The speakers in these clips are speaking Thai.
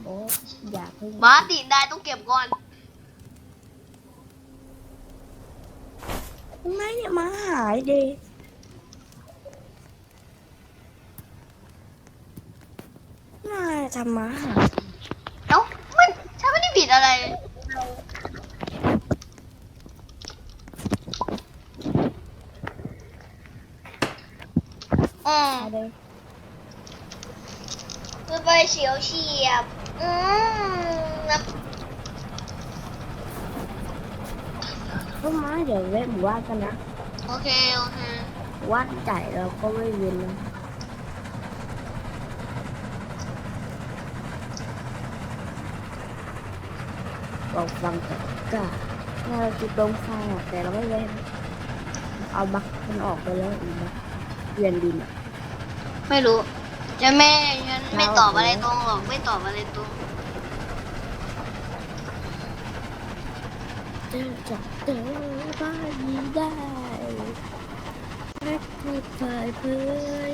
โอ้อยากให้มาติได้ต้องเก็บก่อน ไม่เนี่ยมาหายดิน่าทำมาหายเอ้ามันฉันไม่ได้ผิดอะไรเลยอืมเอาเลยคือไปเฉียวเฉียบ อืมนะก็มาเดี๋ยวเว้นหมู่บ้านกันนะโอเคโอเควัดใจเราก็ไม่เวียนนะบอกฟังแต่ก็ถ้าเราจุดตรงไฟอะแต่เราไม่เว้นเอาบักมันออกไปแล้วอีกนะเวียนดินอะไม่รู้ จะไม่ฉันไม่ตอบอะไรตรงหรอกไม่ตอบอะไรตรงจะจับเจอบ้านนี้ได้รักไม่เผยเผย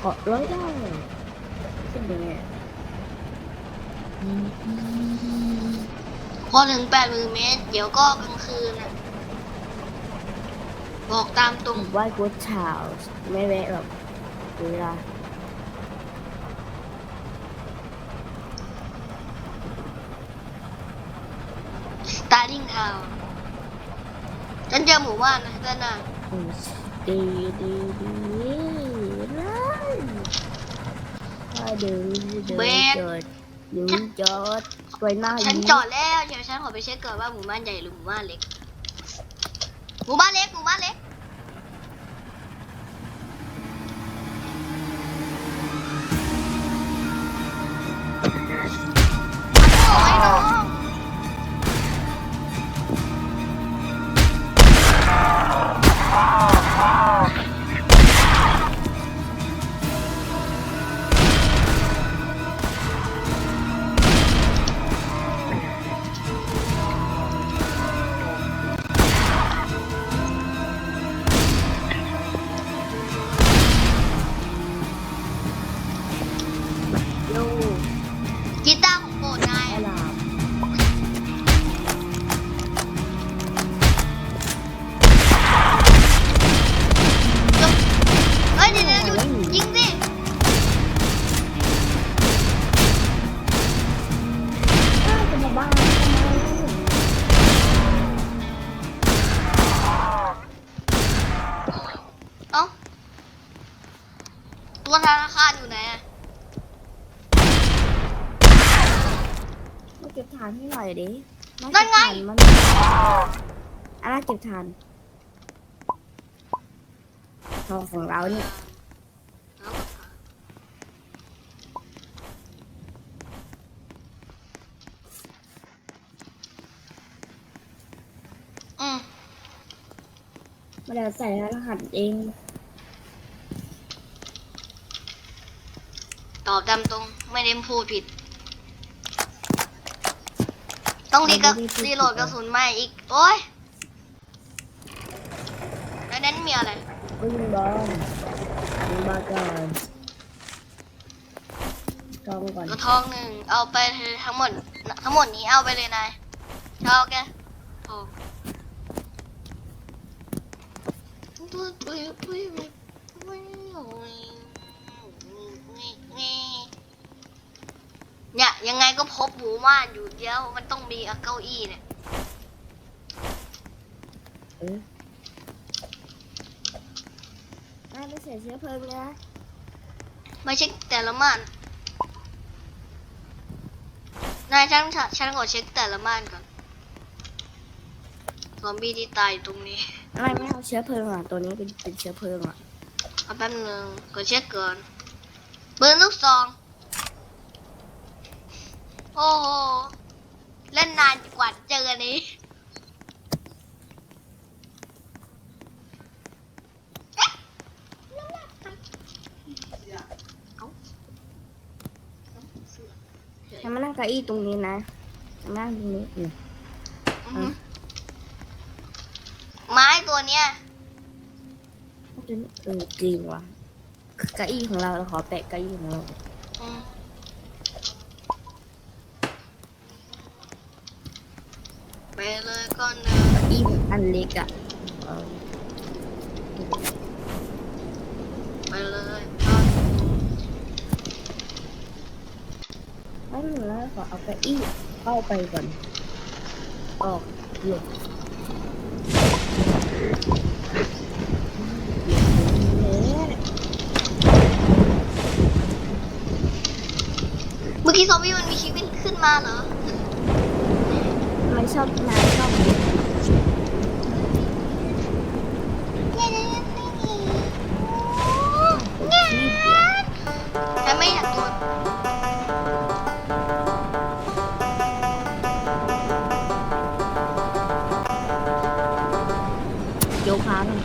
ขอร้อยได้เป็นยังไงพอถึงแปดหมื่นเมตร เดี๋ยวก็กลางคืนนะ บอกตามตรงไหว้กูเช้าไม่แวะหรอกเวลาสตาร์ลิงทาวฉันเจอหมู่บ้านนะด้านหน้าอืมดีดีดีเลยถ้าเดินเดินจอดเดินจอดไว้หน้าฉันยิ้มจอดแล้ว เดี๋ยวฉันขอไปเช็คก่อนว่าหมู่บ้านใหญ่หรือหมู่บ้านเล็ก หมู่บ้านเาเก็บฐานให้หน่อยดิมานั่เก็นบไงฐานมันอะไรเก็บฐานทองของเราเนี่ยอืมไม่ได้ใส่รหัสเอง ตอบตามตรงไม่ได้พูดผิด ต้องรีกับรีโหลดกระสุนใหม่อีก โอ้ยแล้วนั้นมีอะไรก็ยิงบอลยิงบอลก่อนกองก่อนกระทองหนึ่งเอาไปเถอะทั้งหมด ทั้งหมดนี้เอาไปเลยนายชอบแกทองตัวตั ยยังไงก็พบหมู่บ้านอยู่เดียว มันต้องมีเก้าอี้เนี่ยเอออะไม่ใส่เชื้อเพลิงนะไม่ใช่แต่ละม่านนายฉันฉันขอเช็คแต่ละม่านก่อนซอมบี้ที่ตายอยู่ตรงนี้อะไรไม่เอาเชื้อเพลิงอะตัวนี้เป็นเป็นเชื้อเพลิงอะเอาแป๊บนึงขอเช็คก่อนเบอร์ลูกซอง โอ้โหเล่นนานกว่าเจอนี้ทำมนั่งเก้าอี้ตรงนี้นะทำมนั่งตรงนี้อืมอืมไม้ตัวเนี้ยเออจริงว่ะเก้าอี้ของเราเราขอแปะเก้าอี้ของเรา เลยก่อนนอะเก้าอี้อันเล็กอะเออไปเลยก่อนไม่เลือขอเอาเก้าอี้เข้าไปก่อน ออกหลบเละเมื่อกี้ซอมบี้มันมีชีวิตขึ้นมาเหรอ ชอบนายชอบเด็กแต่ไม่อยากโดนโยคะหน่อย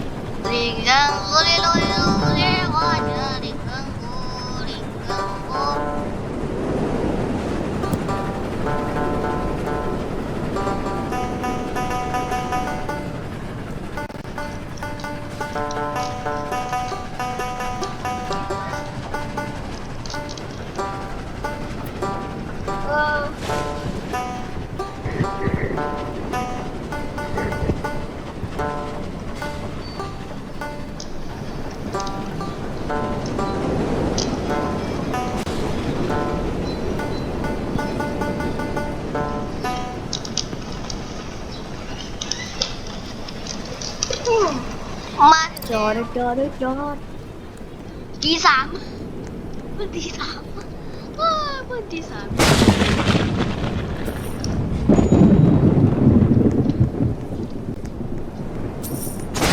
ลิงกัง จอดจอดจอดตีสามตีสามเอ้ยเพิ่งตีสาม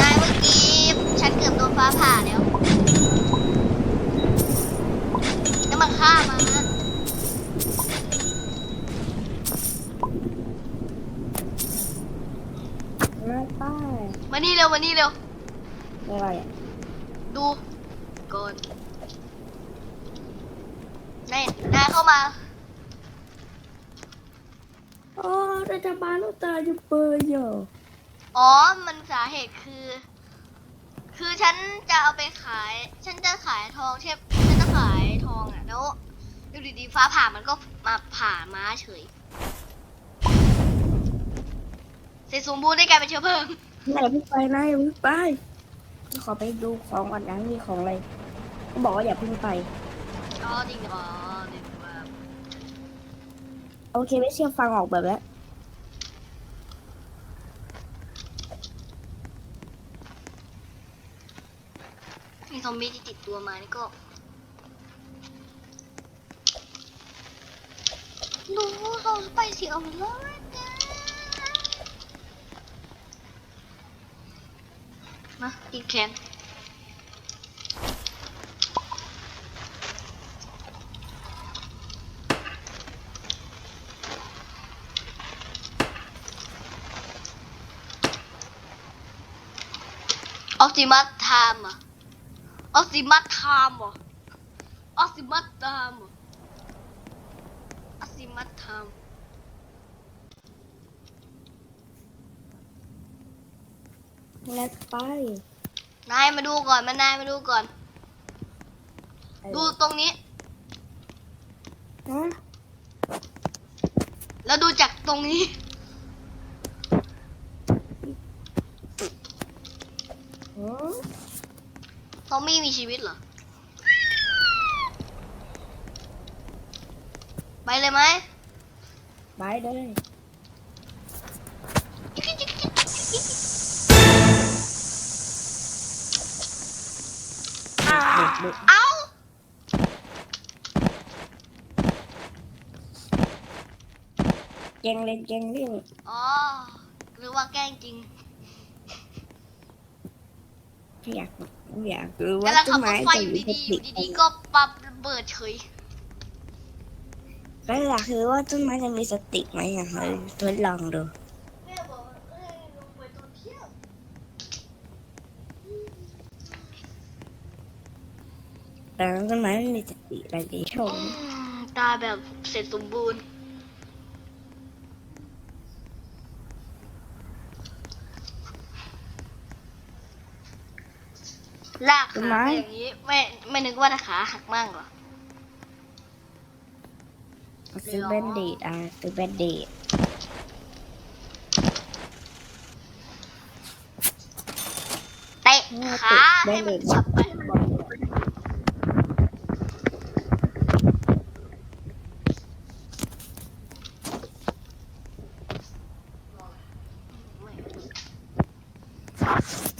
นายเมื่อกี้ฉันเกือบโดนฟ้าผ่าแล้วแล้วมันฆ่ามานะ มาป้าย มานี่เร็วมานี่เร็ว อะไรอะ ดูก่อนนายนายเข้ามา อ๋อรัฐบาลต้องตายจะเปิดอยู่ อ๋อ มันสาเหตุคือ คือฉันจะเอาไปขาย ฉันจะขายทองเช่ฉันจะขายทองอะแล้วอยู่ดีๆฟ้าผ่ามันก็มาผ่าม้าเฉยเสร็จสมบูรณ์ได้กลายเป็นเชื้อเพลิงไหนเพิ่งไปนายเพิ่งไปขอไปดูของก่อนนะมีของอะไรก็บอกว่าอย่าเพิ่งไปอ๋อจริงอ๋อจริงว่าโอเคไม่เชื่อฟังออกแบบแล้ว อมบี้ที่ติดตัวมานี่ก็ดูเราไปเสียเอาเลยนะมากินแคนออกซิมัสไทม์อะ ออกซิมัสไทม์เหรอออกซิมัสไทม์เหรอออกซิมัสไทม์แล้วไป นายมาดูก่อนมานายมาดูก่อนดูตรงนี้ ฮะแล้วดูจากตรงนี้ หือ ซอม บี้มีชีวิตเหรอ ไปเลยไหมไปเลยเด็กเด็กเอ้าเจงเล่นเจงเล่นอ๋อ หรือว่าแกล้งจริง ไม่อยากไม่ อยากรู้ว่ากำลังต้ขันบรไม้ถไฟจะออยู่ยู่ดีๆอที่ยู่ดีๆก็ปับระเบิดเฉยก็อยากรู้ว่าต้นไม้จะมีสติไหมอะเฮ้ยทดลองดูแม่บอกว่าเอ้ยลงไปตอนเที่ยงแต่ต้นไม้ไม่มีสติอะไรดีชมตาแบบเสร็จสมบูรณ์ ลากขาไปอย่างนี้ ไม่ไม่นึกว่าขาหักมั่งเหรอ ซื้อแบนเดดอะซื้อแบนเดดเตะขาให้มันฉับไป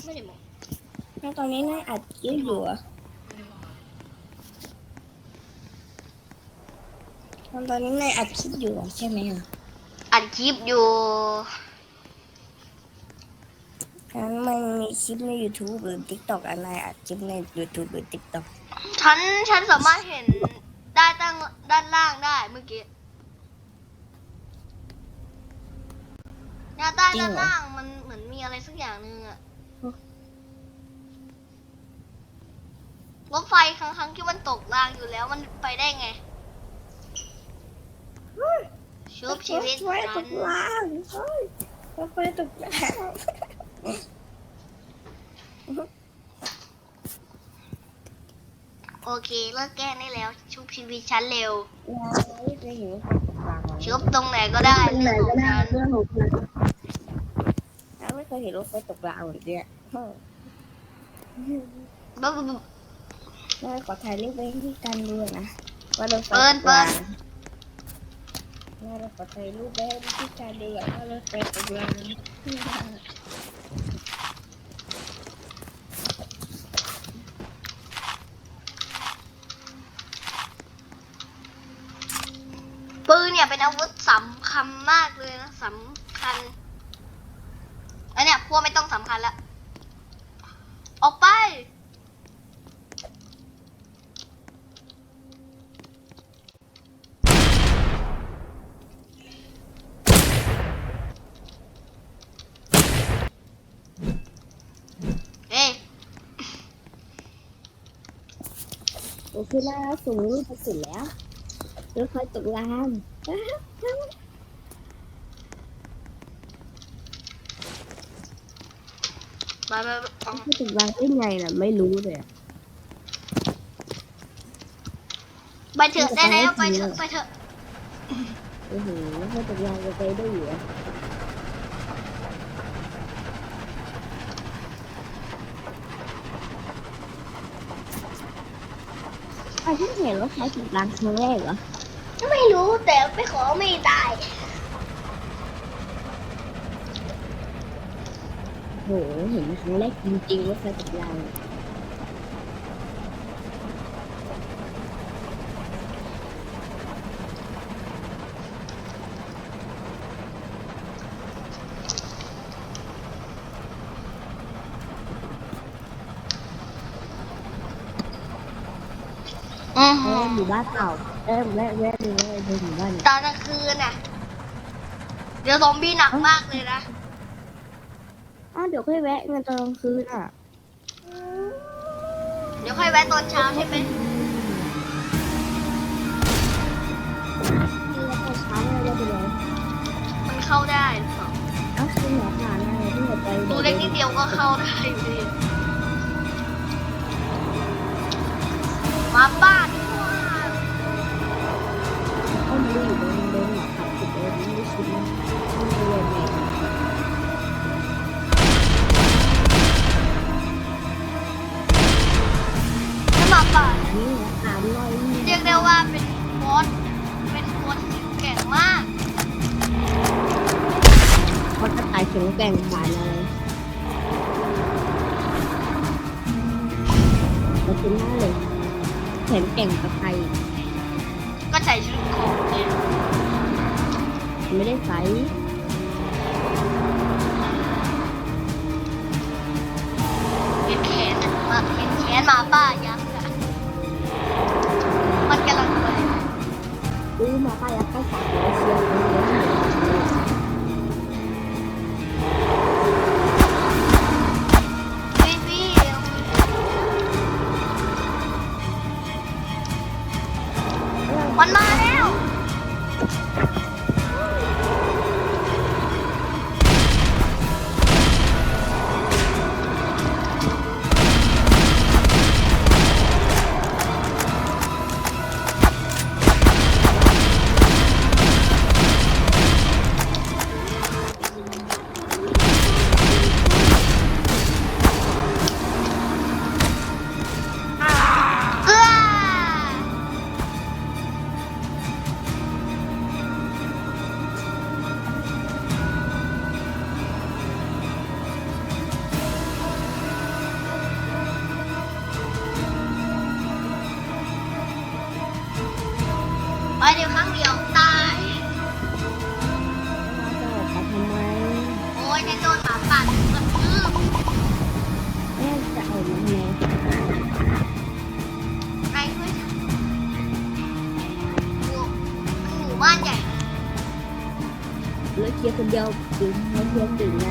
ไม่ได้มอง แล้ว ตอนนี้นายอัดคลิปอยู่เหรอตอนนี้นายอัดคลิปอยู่เหรอใช่ไหมอะอัดคลิปอยู่งั้นมันมีคลิปใน YouTube หรือ TikTok อะไรอัดคลิปใน YouTube หรือ TikTok ฉันฉันสามารถเห็นได้ตั้งด้านล่างได้เมื่อกี้เนี่ยใต้จริงด้านเหรอล่างมันเหมือนมีอะไรสักอย่างหนึ่งอะ อืม รถไฟครั้งครั้งที่มันตกรางอยู่แล้วมันไปได้ไงชุบชีวิตรถไฟฉัตนกรางเฮ้ยรถไฟตกรางโอเคเลิกแกล้งได้แล้ว ชุบชีวิตฉันเร็วเราไม่เคยเห็นรถไฟตกรางเหรอชุบตรงไหนก็ได้เรื่องของฉันเราไม่เคยเห็นรถไฟตกรางเหมือนเนี้ยเฮ้ยบ๊ะ บ๊ะบ๊ะนายขอถ่ายรูปไว้ที่กันดูนะว่ารถไฟเปิตดกเปิราดงนายเราขอถ่ายรูปไว้ที่กันดูว่ารถไฟตกรางปืนเนี่ยเป็นอาวุธสำคัญมากเลยนะสำคัญ อันเนี้ยพวกไม่ต้องสำคัญละออกไป เฮ้ย โอเคแล้วส่งรูปไปเสร็จแล้วรถไฟตกรางไปไปไปเอารถไฟตกรางได้ไงน่ะ ไม่รู้เลยอะไปเถอะได้แล้วไปเถอะไปเถอะ โอ้โหรถไฟตกรางจะไปได้อยู่เห รอไอ้ที่เห็นรถไฟตกรางครั้งแรกเหรอ ไม่รู้แต่ไปขอไม่ได้โหเห็นครั้งแรกจริงๆรถไฟตกรางเออห มู่บ้านเก่าเออแวะแวะดูแวะดูหมู่บ้านตอนกลางคืนน่ะ เดี๋ยวซอมบี้หนักมากเลยนะอ้าวเดี๋ยวค่อยแวะเงินตอนกลางคืนอะเดี๋ยวค่อยแวะตอนเช้าใช่ไหมนี่แล้วตอนเช้าเราจะไปเลยมันเข้าได้หรือเปล่าเอ้าคุณหมอผ่านอะไรที่หัวใจดูเล็กนิดเดียวก็เข้าได้อยู่ดีมาบ้าน ข็งแกร่งกับใคร ก็ใส่ชุดของเนี่ยไม่ได้ใส่เป็นแขนอะมาเป็นแขนหมาป้ายักษ์อะมันกำลังไปซื้อมาป้ายักษ์ก็สามร้อยเชียวเลย มันมาแล้ว 要，已经开天辟。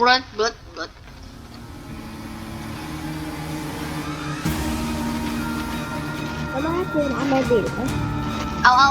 บลัดบลัดบลัดแล้วมาน้มาดื่มเอาเอา